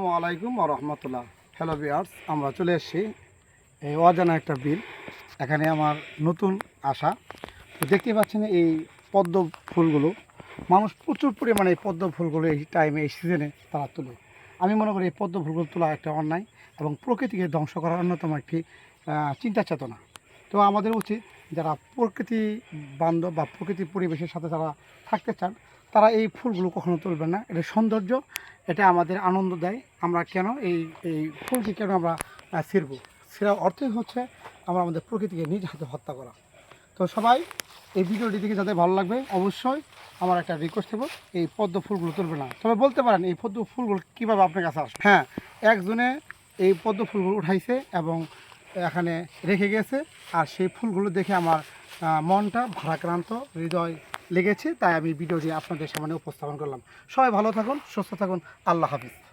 আসসালামু আলাইকুম রহমতুল্লাহ। হ্যালো বিয়ার্স আমরা চলে এসেছি এই অজানা একটা বিল, এখানে আমার নতুন আশা। তো দেখতে পাচ্ছেন এই পদ্ম ফুলগুলো, মানুষ প্রচুর পরিমাণে এই পদ্ম ফুলগুলো এই টাইমে এই সিজনে তারা তোলে। আমি মনে করি এই পদ্ম ফুলগুলো তোলা একটা অন্যায় এবং প্রকৃতিকে ধ্বংস করার অন্যতম একটি চিন্তা চেতনা। তো আমাদের উচিত যারা প্রকৃতি বান্ধব বা প্রকৃতি পরিবেশের সাথে যারা থাকতে চান, তারা এই ফুলগুলো কখনো তুলবেন না। এটা সৌন্দর্য, এটা আমাদের আনন্দ দেয়। আমরা কেন এই এই ফুলকে কেন আমরা ছিঁড়বো? সেটা অর্থই হচ্ছে আমরা আমাদের প্রকৃতিকে নিজ হাতে হত্যা করা। তো সবাই, এই ভিডিওটি দেখে যাতে ভালো লাগবে, অবশ্যই আমার একটা রিকোয়েস্ট দেবো, এই পদ্ম ফুলগুলো তুলবে না। তবে বলতে পারেন, এই পদ্ম ফুলগুলো কীভাবে আপনার কাছে আসবে? হ্যাঁ একজনে এই পদ্ম ফুলগুলো উঠাইছে এবং এখানে রেখে গেছে। আর সেই ফুলগুলো দেখে আমার মনটা ভারাক্রান্ত, হৃদয় লেগেছে, তাই আমি ভিডিওটি আপনাদের সামনে উপস্থাপন করলাম। সবাই ভালো থাকুন, সুস্থ থাকুন, আল্লাহ হাফিজ।